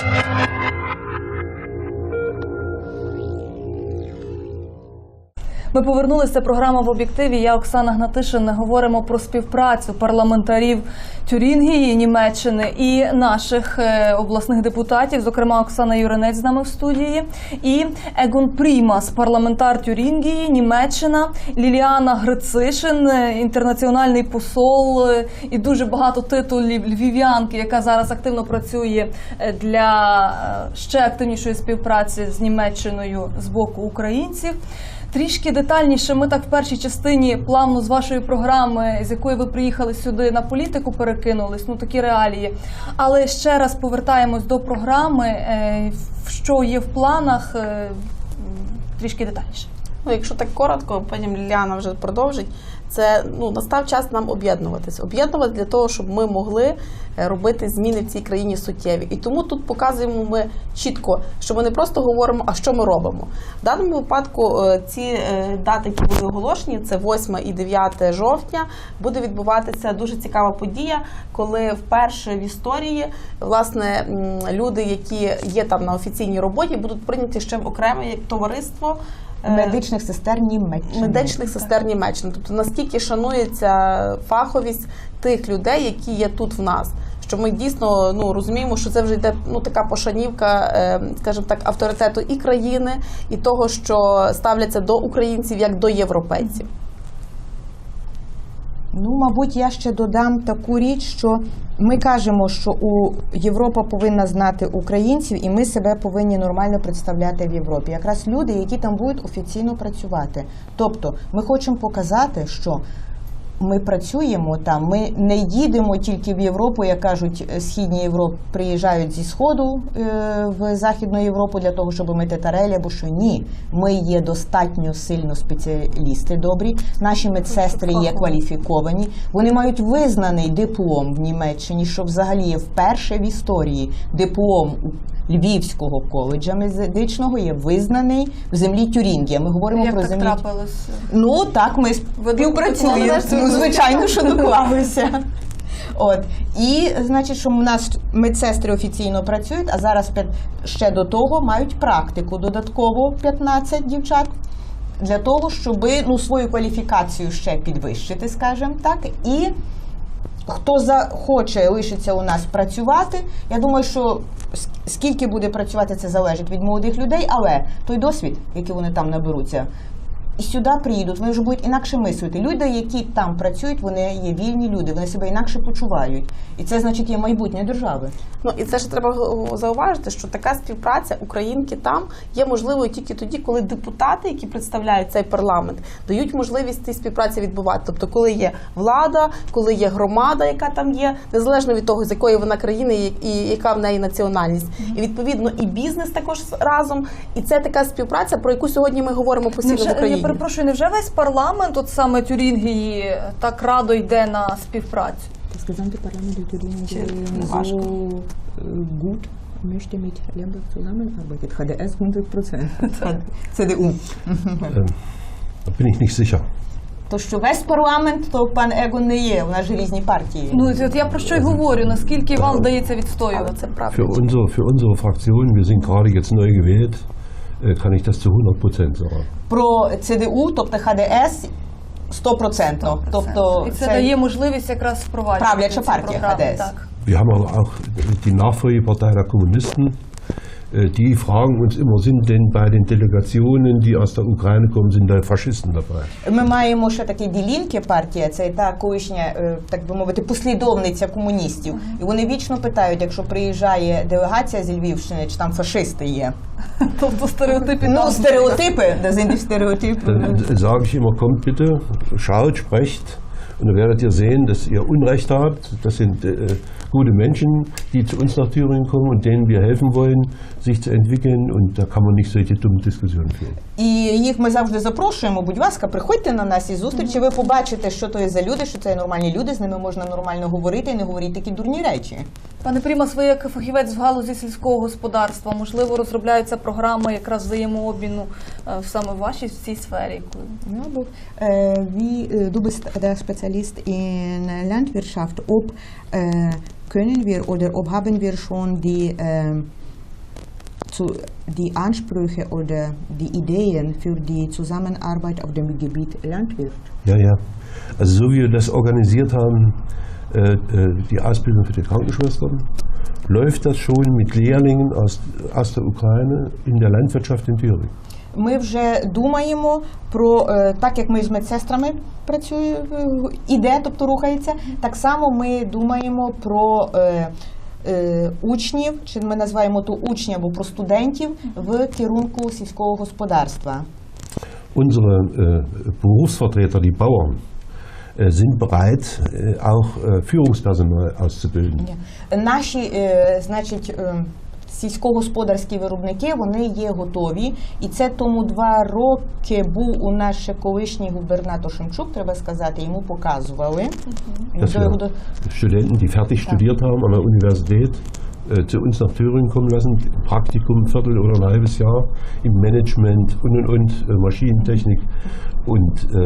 Thank you. Ми повернулися. Програма в об'єктиві. Я Оксана Гнатишин. Говоримо про співпрацю парламентарів Тюрінгії, Німеччини і наших е, обласних депутатів, зокрема Оксана Юринець з нами в студії, і Егон Прімас, парламентар Тюрінгії, Німеччина, Ліліана Грицишин, е, інтернаціональний посол е, і дуже багато титулів львів'янки, яка зараз активно працює для ще активнішої співпраці з Німеччиною з боку українців. Трішки детальніше, ми так в першій частині плавно з вашої програми, з якої ви приїхали сюди на політику, перекинулись, ну такі реалії. Але ще раз повертаємось до програми, е, що є в планах, е, трішки детальніше. Ну, якщо так коротко, потім Ліляна вже продовжить. Це ну настав час нам об'єднуватися. Об'єднувати для того, щоб ми могли е, робити зміни в цій країні суттєві. І тому тут показуємо ми чітко, що ми не просто говоримо, а що ми робимо. В даному випадку е, ці е, дати, які були оголошені, це 8 і 9 жовтня. Буде відбуватися дуже цікава подія, коли вперше в історії власне люди, які є там на офіційній роботі, будуть прийняті ще в окреме як товариство. Е, медичних сестер Німеччини. медичних сестер Німеччини. Тобто наскільки шанується фаховість тих людей, які є тут в нас. Що ми дійсно ну розуміємо, що це вже йде ну така пошанівка, е, скажімо так, авторитету і країни, і того, що ставляться до українців як до європейців. Ну, мабуть, я ще додам таку річ, що ми кажемо, що у Європа повинна знати українців, і ми себе повинні нормально представляти в Європі. Якраз люди, які там будуть офіційно працювати. Тобто, ми хочемо показати, що ми працюємо там, ми не їдемо тільки в Європу, як кажуть, східні Європи приїжджають зі сходу е, в Західну Європу для того, щоб мити тарелі, або що ні. Ми є достатньо сильно спеціалісти добрі. Наші медсестри є кваліфіковані. Вони мають визнаний диплом в Німеччині, що взагалі є вперше в історії диплом Львівського коледжа медичного є визнаний в землі Тюрінгія. Ми говоримо Як про так землі трапилось? Ну так, ми співпрацюємо. Ну, звичайно, що доклалися. От і значить, що у нас медсестри офіційно працюють, а зараз ще до того мають практику додатково 15 дівчат. Для того, щоб ну, свою кваліфікацію ще підвищити, скажімо так, і хто захоче лишиться у нас працювати, я думаю, що скільки буде працювати, це залежить від молодих людей, але той досвід, який вони там наберуться, і сюди приїдуть, вони вже будуть інакше мислити. Люди, які там працюють, вони є вільні люди, вони себе інакше почувають. І це значить є майбутнє держави. Ну і це ж треба зауважити, що така співпраця українки там є можливою тільки тоді, коли депутати, які представляють цей парламент, дають можливість цій співпраці відбувати. Тобто, коли є влада, коли є громада, яка там є, незалежно від того, з якої вона країни і- яка в неї національність, і відповідно і бізнес також разом. І це така співпраця, про яку сьогодні ми говоримо постійно в Невже, Україні. Перепрошую, невже весь парламент, от саме Тюрінгії, так радо йде на співпрацю? Das gesamte Parlament der Thüringen so gut möchte mit Lemberg zusammenarbeitet. HDS 100%. ЦДУ. Ähm, da bin ich nicht sicher. То що весь парламент, то пан Егон не є. У нас же різні партії. Ну от я про що й говорю, наскільки вам вдається відстоювати? це правда. Für unsere, für unsere Fraktion, wir sind gerade jetzt neu gewählt, äh, kann ich das zu 100 Prozent sagen. Про ЦДУ, тобто ХДС, 100%. Тобто І це, дає можливість якраз впроваджувати Правляча ці партія програми. ХДС. Так. Wir haben auch die Nachfolgepartei der Kommunisten. Äh, Die fragen uns immer, sind denn bei den Delegationen, die aus der Ukraine kommen, sind da Faschisten dabei? Ми маємо ще таке ділінки партія, це та колишня, е, так би мовити, послідовниця комуністів. І вони вічно питають, якщо приїжджає делегація зі Львівщини, чи там фашисти є. Тобто стереотипи Ну, стереотипи, де sind die стереотипи. Dann sage ich immer, kommt bitte, schaut, sprecht. Und dann werdet ihr sehen, dass ihr Unrecht habt. Das sind äh, gute Menschen, die zu uns nach Thüringen kommen und denen wir helfen wollen, sich zu entwickeln. Und da kann man nicht solche dummen Diskussionen führen. І їх ми завжди запрошуємо. Будь ласка, приходьте на наші зустрічі. Ви побачите, що то є за люди, що це є нормальні люди. З ними можна нормально говорити і не говорити такі дурні речі. Пане Прімас, ви як фахівець в галузі сільського господарства, можливо, розробляються програми якраз взаємообміну е, саме в вашій в цій сфері. Ja, äh, wie äh, du bist der Spezialist in Landwirtschaft, ob äh, können wir oder ob haben wir schon die äh, zu, die Ansprüche oder die Ideen für die Zusammenarbeit auf dem Gebiet Landwirtschaft. Ja, ja. Also so wie wir das organisiert haben, äh, äh, die Ausbildung für die Krankenschwestern, läuft das schon mit Lehrlingen aus, aus der Ukraine in der Landwirtschaft in Thüringen. Ми вже думаємо про е, так, як ми з медсестрами працюємо, іде, тобто рухається. Так само ми думаємо про е, е, учнів, чи ми називаємо то учня або про студентів в керунку сільського господарства. Unsere äh, Berufsvertreter, die Bauern, äh, sind bereit, äh, auch äh, Führungspersonal auszubilden. Наші, е, значить, е, сільськогосподарські виробники вони є готові, і це тому два роки був у нас ще колишній губернатор Шемчук, треба сказати, йому показували. Dass wir Studenten, die fertig studiert haben an der Universität, äh, zu uns nach Thüringen kommen lassen, Praktikum, Viertel oder ein halbes Jahr im Management und und und, äh, Maschinentechnik. Und äh,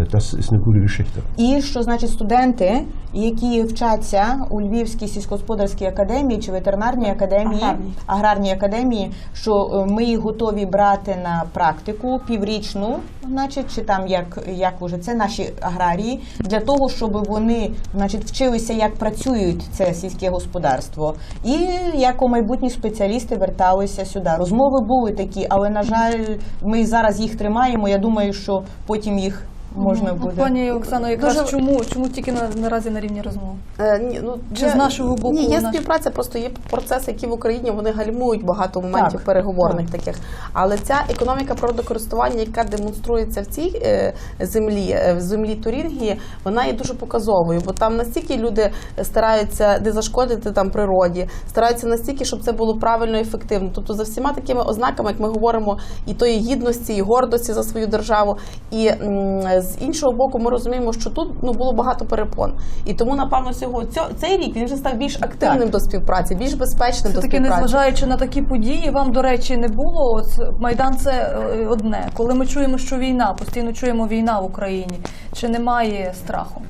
äh, das ist eine gute Geschichte. І що значить студенти, які вчаться у Львівській сільськогосподарській академії чи ветеринарній академії, Аграрній. аграрній академії, що е, ми їх готові брати на практику піврічну, значить, чи там як, як уже це наші аграрії, для того, щоб вони значить, вчилися, як працюють це сільське господарство, і як у майбутні спеціалісти верталися сюди. Розмови були такі, але на жаль, ми зараз їх тримаємо. Я думаю, що потім їх можна От, буде. Пані Оксано, якраз Дуже- чому, чому тільки на, наразі на рівні розмов? Е, ні, ну, Чи з нашого боку Ні, є наш- співпраця, просто є процеси, які в Україні вони гальмують багато моментів Так, переговорних таких. Але ця економіка природокористування, яка демонструється в цій е, землі, е, в землі Турінгії, вона є дуже показовою, бо там настільки люди стараються не зашкодити там природі, стараються настільки, щоб це було правильно і ефективно. Тобто за всіма такими ознаками, як ми говоримо, і тої гідності, і гордості за свою державу. І м, з іншого боку, ми розуміємо, що тут ну було багато перепон. І тому, напевно, сьогодні цей рік він вже став більш активним Так. до співпраці, більш безпечним до Все-таки, співпраці. незважаючи на такі події, вам, до речі, не було. От Майдан це е, одне. Коли ми чуємо, що війна, постійно чуємо війна в Україні, чи немає страху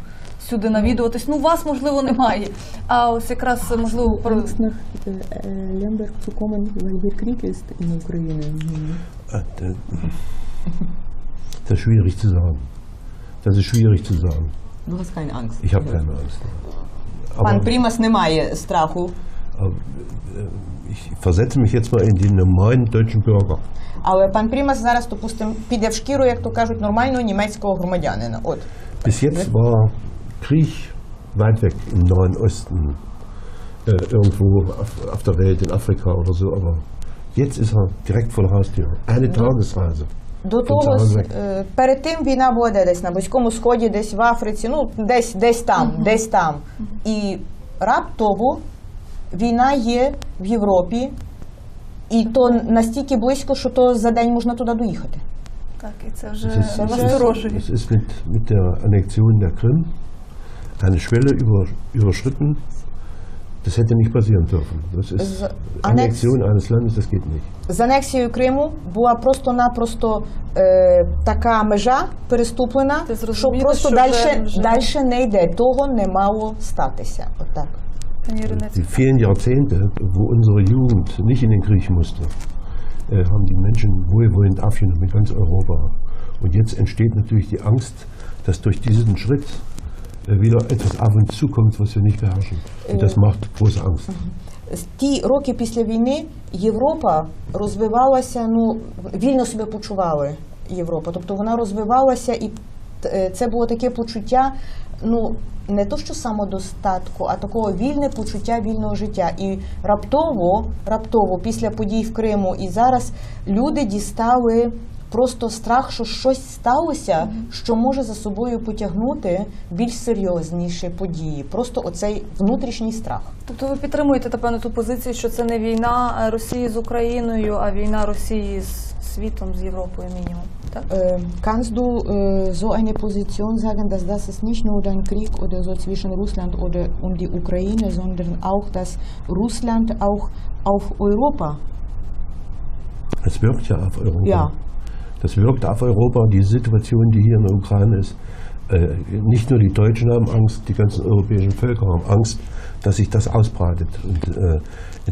сюди навідуватись? Ну, вас, можливо, немає. А ось якраз можливо про kommen, weil der Krieg ist in Ukraine. Ist schwierig zu sagen. Das ist schwierig zu sagen. Du hast keine Angst. Ich habe keine Angst. Пан Aber Примас не має страху. ich versetze mich jetzt mal in den normalen deutschen Bürger. Але пан Примас зараз, допустим, піде в шкіру, як то кажуть, нормального німецького громадянина. От. Bis jetzt war Krieg weit weg im Nahen Osten, äh, irgendwo auf, auf der Welt, in Afrika oder so, aber jetzt ist er direkt vor der Haustür. Eine Tagesreise. До того, е, перед тим війна була де десь на Близькому Сході, десь в Африці, ну десь, десь там, десь там. І раптово війна є в Європі, і то настільки близько, що то за день можна туди доїхати. так, і це вже насторожує. der Annexion der Krim eine Schwelle über, überschritten. Das hätte nicht passieren dürfen. Das ist Also, Annex- Annexion eines Landes, das geht nicht. З анексією Криму була просто-напросто е, така межа переступлена, Ти що зрозуміла, просто що далі, вже- вже- далі не йде. Того не мало статися. Отак. Пані Іринець. Die vielen Jahrzehnte, wo unsere Jugend nicht in den Krieg musste, äh, haben die Menschen wohlwollend aufgenommen in ganz Europa. Und jetzt entsteht natürlich die Angst, dass durch diesen Schritt äh, wieder etwas auf uns zukommt, was wir nicht beherrschen. Und das macht große Angst. Ті роки після війни Європа розвивалася, ну вільно себе почували Європа. Тобто вона розвивалася, і е, це було таке почуття, ну не то що самодостатку, а такого вільне почуття вільного життя. І раптово, раптово, після подій в Криму, і зараз люди дістали. Просто страх, що щось сталося, що може за собою потягнути більш серйозніші події. Просто оцей внутрішній страх. Тобто ви підтримуєте напевно ту позицію, що це не війна Росії з Україною, а війна Росії з світом, з Європою мінімум. Kannst du äh, so eine Position sagen, dass das ist nicht nur ein Krieg oder so zwischen Russland oder und die Ukraine, sondern auch, dass Russland auch auf Europa, Es wirkt ja auf Europa. Ja. Das wirkt auf Europa, die Situation, die hier in der Ukraine ist. Äh, nicht nur die Deutschen haben Angst, die ganzen europäischen Völker haben Angst, dass sich das ausbreitet. Und äh,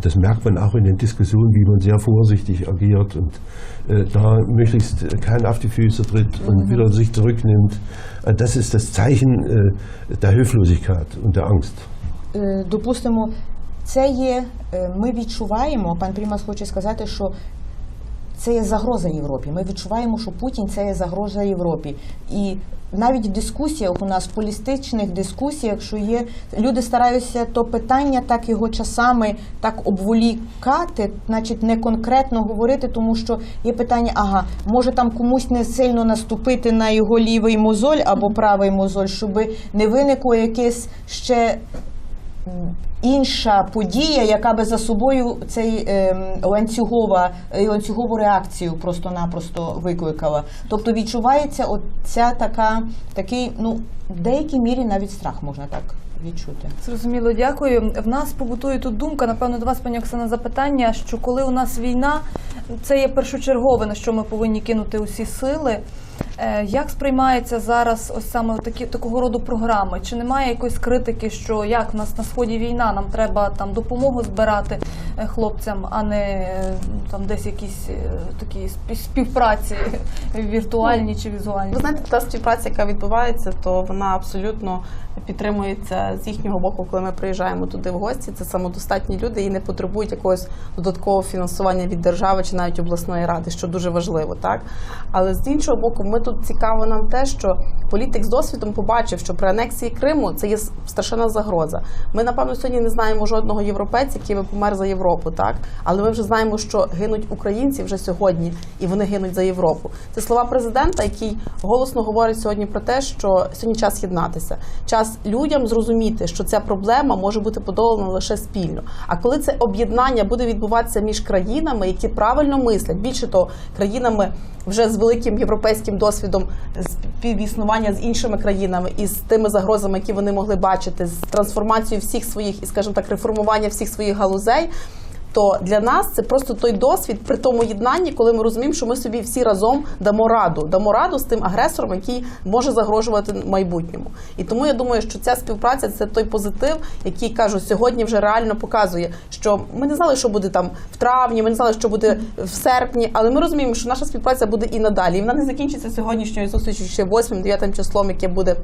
Das merkt man auch in den Diskussionen, wie man sehr vorsichtig agiert und äh, da möglichst keinen auf die Füße tritt und wieder sich zurücknimmt. Äh, das ist das Zeichen äh, der Hilflosigkeit und der Angst. Е, допустимо, це є. е, Ми відчуваємо, пан Прімас хоче сказати, що це є загроза Європі. Ми відчуваємо, що Путін це є загроза Європі. І навіть в дискусіях у нас в політичних дискусіях, що є люди стараються то питання так його часами так обволікати, значить не конкретно говорити, тому що є питання, ага, може там комусь не сильно наступити на його лівий мозоль або правий мозоль, щоб не виникло якесь ще інша подія, яка би за собою цей ем, ланцюгова е, ланцюгову реакцію просто-напросто викликала. Тобто відчувається от ця така такий, ну в деякій мірі навіть страх можна так відчути. Зрозуміло, дякую. В нас побутує тут думка, напевно, до вас, пані Оксана, запитання, що коли у нас війна, це є першочергове, на що ми повинні кинути усі сили. Е, Як сприймається зараз ось саме такі такого роду програми? Чи немає якоїсь критики, що як в нас на сході війна, нам треба там допомогу збирати е, хлопцям, а не е, там десь якісь такі спів- співпраці віртуальні чи візуальні? Ви знаєте, та співпраця, яка відбувається, то вона абсолютно підтримується з їхнього боку, коли ми приїжджаємо туди в гості. Це самодостатні люди і не потребують якогось додаткового фінансування від держави чи навіть обласної ради, що дуже важливо, так. Але з іншого боку, ми тут цікаво нам те, що політик з досвідом побачив, що при анексії Криму це є страшенна загроза. Ми, напевно, сьогодні не знаємо жодного європейця, який би помер за Європу, так але ми вже знаємо, що гинуть українці вже сьогодні, і вони гинуть за Європу. Це слова президента, який голосно говорить сьогодні про те, що сьогодні час єднатися, час людям зрозуміти, що ця проблема може бути подолана лише спільно. А коли це об'єднання буде відбуватися між країнами, які правильно мислять, більше того, країнами вже з великим європейським досвідом співіснування з іншими країнами і з тими загрозами, які вони могли бачити, з трансформацією всіх своїх і, скажімо так, реформування всіх своїх галузей. То для нас це просто той досвід при тому єднанні, коли ми розуміємо, що ми собі всі разом дамо раду, дамо раду з тим агресором, який може загрожувати майбутньому. І тому я думаю, що ця співпраця це той позитив, який кажу, сьогодні вже реально показує, що ми не знали, що буде там в травні, ми не знали, що буде в серпні, але ми розуміємо, що наша співпраця буде і надалі. І вона не закінчиться сьогоднішньою зустрічю ще 8-9 числом, яке буде.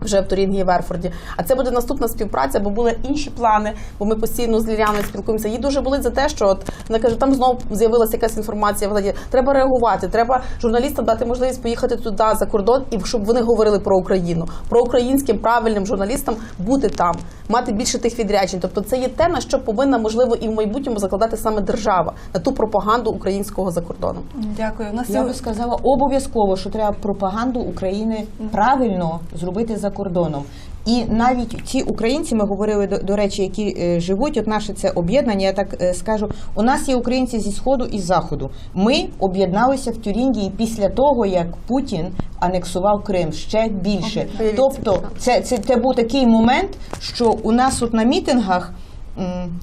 Вже в Торінгі і Верфорді. А це буде наступна співпраця, бо були інші плани, бо ми постійно з Ліліаною спілкуємося. Їй дуже болить за те, що от вона каже, там знову з'явилася якась інформація. Владі, треба реагувати, треба журналістам дати можливість поїхати туди за кордон і щоб вони говорили про Україну, про українським правильним журналістам бути там, мати більше тих відряджень. Тобто, це є те, на що повинна можливо і в майбутньому закладати саме держава на ту пропаганду українського за кордоном. Дякую. У нас Я би сказала обов'язково, що треба пропаганду України правильно зробити за кордоном. І навіть ті українці, ми говорили до, до речі, які е, живуть, от наше це об'єднання. Я так е, скажу. У нас є українці зі сходу і заходу. Ми об'єдналися в Тюрінгії після того, як Путін анексував Крим ще більше. Тобто, це, це, це був такий момент, що у нас от на мітингах. м,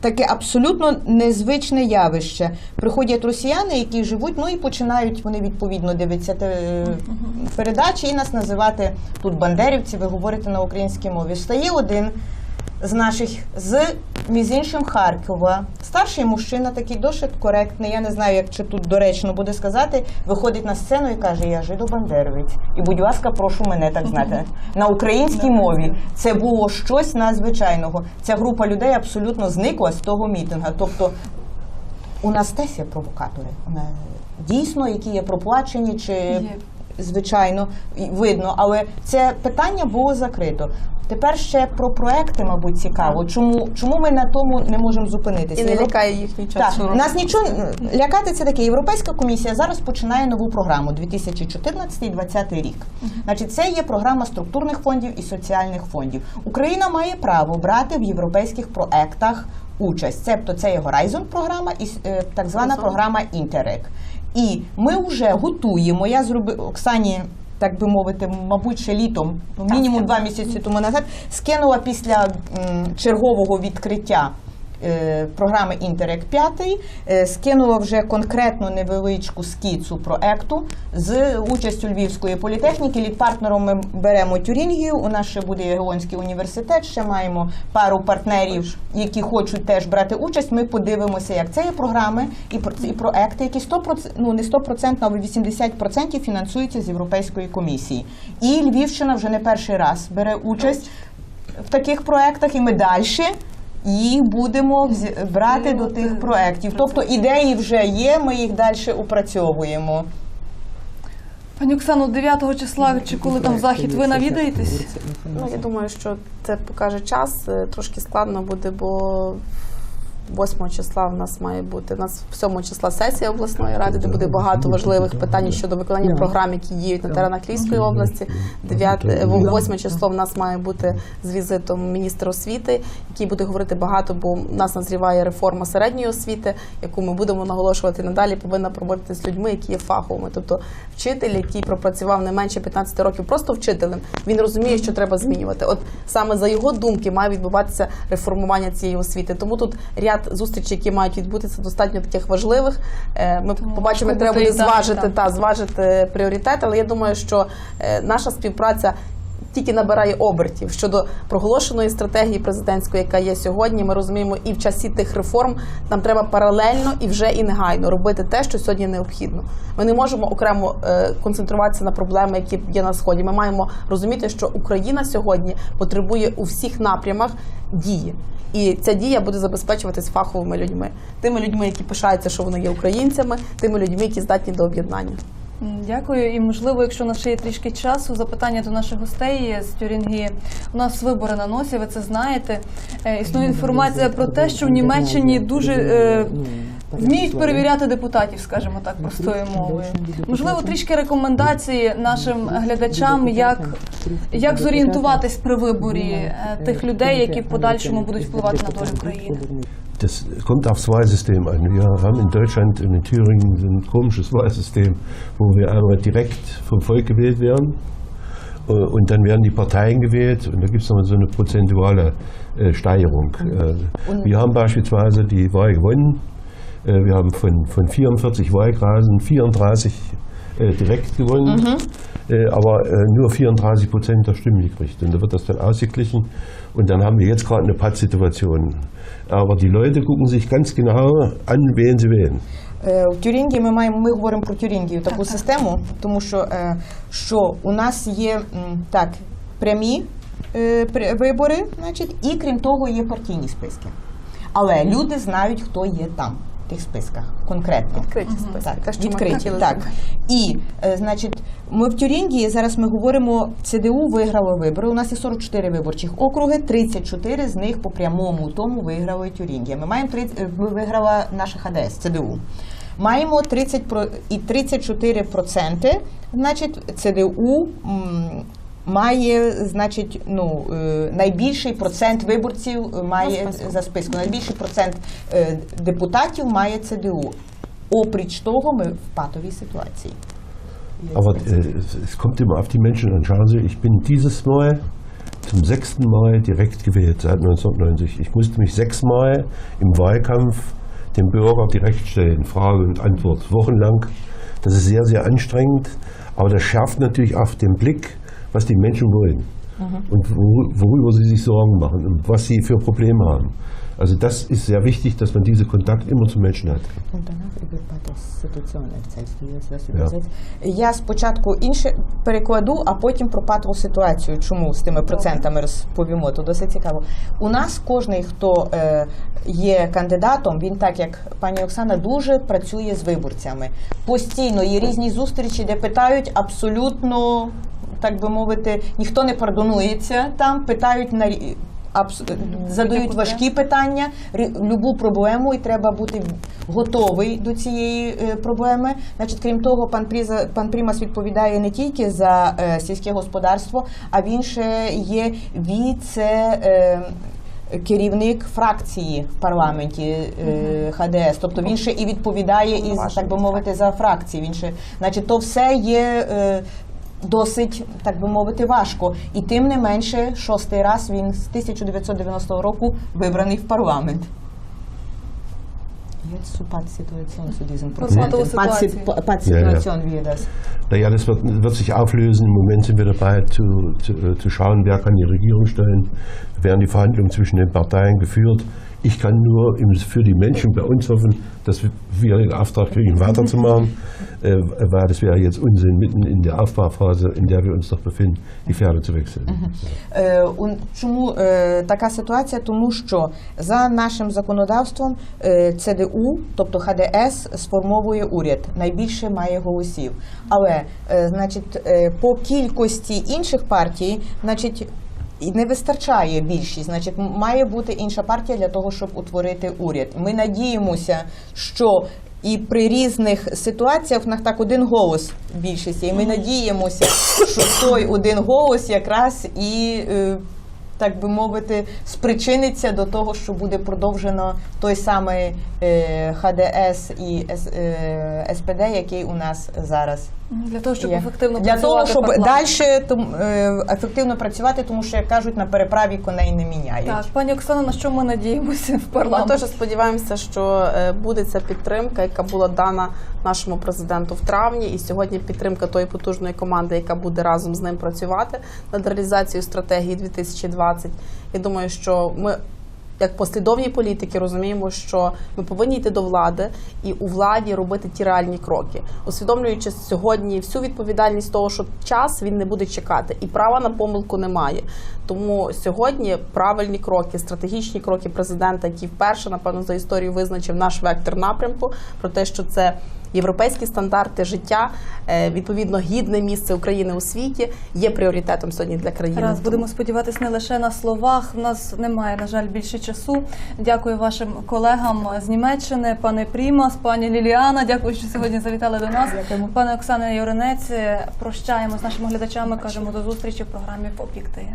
таке абсолютно незвичне явище. Приходять росіяни, які живуть, ну і починають вони відповідно дивитися те- передачі і нас називати тут бандерівці, ви говорите на українській мові. Стає один з наших з між іншим Харкова. Старший мужчина, такий досить коректний. Я не знаю, як чи тут доречно буде сказати. Виходить на сцену і каже: Я жидобандеровець. І будь ласка, прошу мене так знати. На українській мові це було щось надзвичайного. Ця група людей абсолютно зникла з того мітинга. Тобто у нас теж є провокатори. Дійсно, які є проплачені чи звичайно видно, але це питання було закрито. Тепер ще про проекти, мабуть, цікаво. Чому, чому ми на тому не можемо зупинитися? І не лякає їхній час. так, нас нічого лякати це таке. Європейська комісія зараз починає нову програму 2014-2020 рік. Значить, це є програма структурних фондів і соціальних фондів. Україна має право брати в європейських проектах участь. Тобто це є Horizon програма і е, так звана програма Interreg. І ми вже готуємо. Я зробив Оксані. Так би мовити, мабуть, ще літом, мінімум два місяці тому назад, скинула після чергового відкриття програми Інтерек 5 е, скинуло вже конкретну невеличку скіцу проекту з участю Львівської політехніки. Лід-партнером ми беремо Тюрінгію. У нас ще буде Ягелонський університет. Ще маємо пару партнерів, які хочуть теж брати участь. Ми подивимося, як це є програми і, і проекти, які 100%, ну не 100%, а 80% фінансуються з Європейської комісії. І Львівщина вже не перший раз бере участь в таких проектах, і ми далі їх будемо брати до тих проєктів. Тобто ідеї вже є, ми їх далі опрацьовуємо. Пані Оксано, 9 числа чи коли там захід, ви навідаєтесь? Ну, я думаю, що це покаже час. Е, Трошки складно буде, бо 8 числа в нас має бути. У нас 7 числа сесія обласної ради, де буде багато важливих питань щодо виконання програм, які діють на теренах Львівської області. 9, 8 число в нас має бути з візитом міністра освіти, який буде говорити багато, бо в нас назріває реформа середньої освіти, яку ми будемо наголошувати надалі, повинна проводити з людьми, які є фаховими. Тобто вчитель, який пропрацював не менше 15 років, просто вчителем, він розуміє, що треба змінювати. От саме за його думки має відбуватися реформування цієї освіти. Тому тут ряд зустрічей, які мають відбутися, достатньо таких важливих. Е, Ми Тому побачимо, як треба буде зважити так. та зважити пріоритет. Але я думаю, що е, наша співпраця. Тільки набирає обертів щодо проголошеної стратегії президентської, яка є сьогодні. Ми розуміємо, і в часі тих реформ нам треба паралельно і вже і негайно робити те, що сьогодні необхідно. Ми не можемо окремо е, концентруватися на проблеми, які є на сході. Ми маємо розуміти, що Україна сьогодні потребує у всіх напрямах дії. І ця дія буде забезпечуватись фаховими людьми, тими людьми, які пишаються, що вони є українцями, тими людьми, які здатні до об'єднання. Дякую. І можливо, якщо у нас ще є трішки часу, запитання до наших гостей з Тюрінгі. У нас вибори на носі, ви це знаєте. Е, Існує інформація про те, що в Німеччині дуже е, вміють перевіряти депутатів, скажімо так, простою мовою. Можливо, трішки рекомендації нашим глядачам, як, як зорієнтуватись при виборі е, тих людей, які в подальшому будуть впливати на долю країни. Das kommt aufs Wahlsystem an. Wir haben in Deutschland und in Thüringen so ein komisches Wahlsystem, wo wir einmal direkt vom Volk gewählt werden äh, und dann werden die Parteien gewählt und da gibt es nochmal so eine prozentuale äh, Steigerung. Äh, wir haben beispielsweise die Wahl gewonnen. Äh, wir haben von, von 44 Wahlkreisen 34 äh, direkt gewonnen, äh, aber äh, nur 34 Prozent der Stimmen gekriegt. Und da wird das dann ausgeglichen. Und dann haben wir jetzt gerade eine Pattsituation. Aber die Leute gucken sich ganz genau an, wen sie wählen. Е, В Тюрінгії ми маємо, ми говоримо про Тюрінгію таку систему, тому що, е, що у нас є м, так прямі е, при- вибори, значить, і крім того є партійні списки. Але люди знають, хто є там в Тих списках конкретно. Відкриті списки. Так, відкриті, так. І, е, значить, ми в Тюрінгії, зараз ми говоримо, ЦДУ виграло вибори. У нас є 44 виборчих округи, 34 з них по прямому тому виграли Тюрінгія. Ми маємо 30, е, виграла наша ХДС, ЦДУ. Маємо 30 про, і 34 проценти, значить, ЦДУ має, значить, ну, е, найбільший процент виборців е, має За списком. за списком. Найбільший процент е, депутатів має ЦДУ. Опріч того, ми в патовій ситуації. Aber äh, es, es kommt immer auf die Menschen an. Schauen Sie, ich bin dieses Mal zum sechsten Mal direkt gewählt seit 1990. Ich musste mich sechsmal im Wahlkampf dem Bürger direkt stellen, Frage und Antwort, wochenlang. Das ist sehr, sehr anstrengend, aber das schärft natürlich auch den Blick, was die Menschen wollen und worüber sie sich Sorgen machen und was sie für Probleme haben. Also das ist sehr wichtig, dass man diese Kontakt immer zu Menschen hat. Я спочатку інше перекладу, а потім про патову ситуацію. Чому з тими процентами розповімо? То досить цікаво. У нас кожний, хто е, є кандидатом, він так як пані Оксана дуже працює з виборцями. Постійно є різні зустрічі, де питають абсолютно, так би мовити, ніхто не пардонується там, питають на абс- задають важкі питання, любу проблему, і треба бути готовий до цієї е, проблеми. Значить, крім того, пан Пріза пан Примас відповідає не тільки за е, сільське господарство, а він ще є віце. Е, Керівник фракції в парламенті е, ХДС, тобто він ще і відповідає і так би мовити за фракції. Він ще, значить, то все є е, досить, так би мовити, важко. І тим не менше, шостий раз він з 1990 року вибраний в парламент. Jetzt zu Pattsituation, zu diesem Pattsituation. Prozent. Patsi- Pattsituation, wie das. Naja, das wird, wird sich auflösen. Im Moment sind wir dabei zu, zu, äh, zu schauen, wer kann die Regierung stellen. Werden die Verhandlungen zwischen den Parteien geführt. Ich kann nur für die Menschen bei uns hoffen, dass wir den Auftrag kriegen, weiterzumachen, äh, weil das wäre jetzt Unsinn, mitten in der Aufbauphase, in der wir uns doch befinden, die Pferde zu wechseln. Е, ун- Чому е, така ситуація? Тому що за нашим законодавством е, ЦДУ, тобто ХДС, сформовує уряд, найбільше має голосів. Але е, значить, е, по кількості інших партій, значить. І не вистачає більшість, значить, має бути інша партія для того, щоб утворити уряд. Ми надіємося, що і при різних ситуаціях в нас так один голос більшості. І ми надіємося, що той один голос якраз і. е, Так би мовити, спричиниться до того, що буде продовжено той самий е, ХДС і е, СПД, який у нас зараз Для того, щоб є. ефективно для того, працювати щоб парламент. далі ефективно працювати, тому що як кажуть, на переправі коней не міняють. Так, пані Оксана, на що ми надіємося в Ми парламенті? теж сподіваємося, що е, буде ця підтримка, яка була дана нашому президенту в травні, і сьогодні підтримка тої потужної команди, яка буде разом з ним працювати над реалізацією стратегії 2020. Я думаю, що ми. Як послідовні політики розуміємо, що ми повинні йти до влади і у владі робити ті реальні кроки, усвідомлюючи сьогодні всю відповідальність того, що час він не буде чекати, і права на помилку немає. Тому сьогодні правильні кроки, стратегічні кроки президента, який вперше, напевно, за історію визначив наш вектор напрямку про те, що це європейські стандарти життя, е, відповідно гідне місце України у світі, є пріоритетом сьогодні для країни. Раз будемо сподіватися не лише на словах. У нас немає, на жаль, більше часу. Дякую вашим колегам з Німеччини, пане Прімас, пані Ліліана. Дякую, що сьогодні завітали до нас. Пане Оксана Юринець, прощаємо з нашими глядачами. Кажемо до зустрічі в програмі об'єктиві.